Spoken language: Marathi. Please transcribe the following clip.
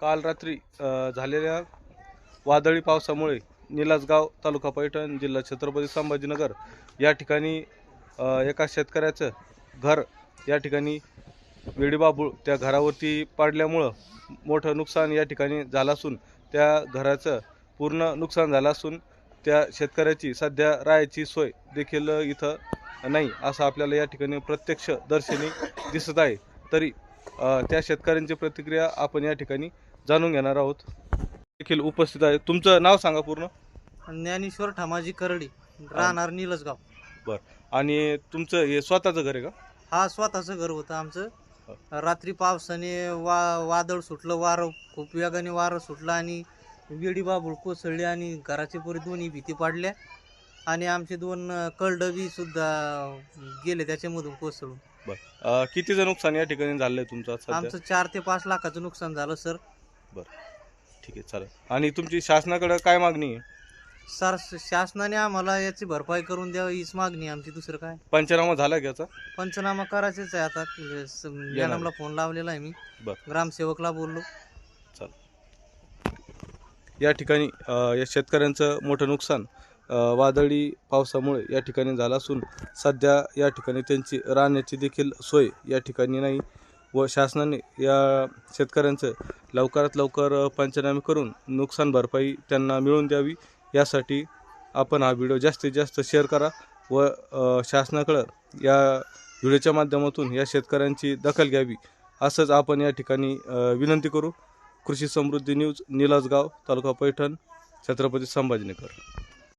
काल रात्री झालेल्या वादळी पावसामुळे निलासगाव तालुका पैठण जिल्हा छत्रपती संभाजीनगर या ठिकाणी एका शेतकऱ्याचं घर या ठिकाणी वेडीबाबूळ त्या घरावरती पाडल्यामुळं मोठं नुकसान या ठिकाणी झालं असून त्या घराचं पूर्ण नुकसान झालं असून त्या शेतकऱ्याची सध्या राहायची सोय देखील इथं नाही असं आपल्याला या ठिकाणी प्रत्यक्ष दर्शनी दिसत आहे. तरी त्या शेतकऱ्यांची प्रतिक्रिया आपण या ठिकाणी जाणून घेणार आहोत. देखील उपस्थित आहे. तुमचं नाव सांगा पूर्ण. ज्ञानेश्वर ठमाजी करडी राहणार निलसगाव. आणि तुमचं हे स्वतःचं घर आहे का? हा स्वतःचं घर होतं हो. आमचं रात्री पावसाने वा वादळ सुटलं वारं खूप वेगाने वारं सुटलं आणि विडी बाबूळ कोसळली आणि घराचे पुरे दोन्ही भीती पाडल्या. आणि आमचे दोन कळडबी सुद्धा गेले त्याच्यामधून कोसळून. अ, कितीचं नुकसान या ठिकाणी झालंय तुमचं सध्या? आमचं चार ते पाच लाखाचं नुकसान झालं सर. ठीक आहे चालेल. आणि तुमची शासनाकडे काय मागणी आहे? सर शासनाने आम्हाला याची भरपाई करून द्यावी हीच मागणी आहे आमची. दुसरं काय? पंचनामा झाला का याचा? पंचनामा करायचेच आहे आता. स- मॅडमला फोन लावलेला आहे मी. बरं. ग्रामसेवकला बोललो. या ठिकाणी अ, या शेतकऱ्यांचं मोठं नुकसान अ, वादळी पावसामुळे या ठिकाणी झालं असून सध्या या ठिकाणी त्यांची राहण्याची देखील सोय या ठिकाणी नाही. व शासनाने या शेतकऱ्यांचं लवकरात लवकर पंचनामे करून नुकसान भरपाई त्यांना मिळवून द्यावी. यासाठी आपण हा व्हिडिओ जास्तीत जास्त शेअर करा व शासनाकडं या व्हिडिओच्या माध्यमातून या शेतकऱ्यांची दखल घ्यावी. असंच आपण या ठिकाणी विनंती करू. कृषी समृद्धी न्यूज निलासगाव तालुका पैठण छत्रपती संभाजीनगर.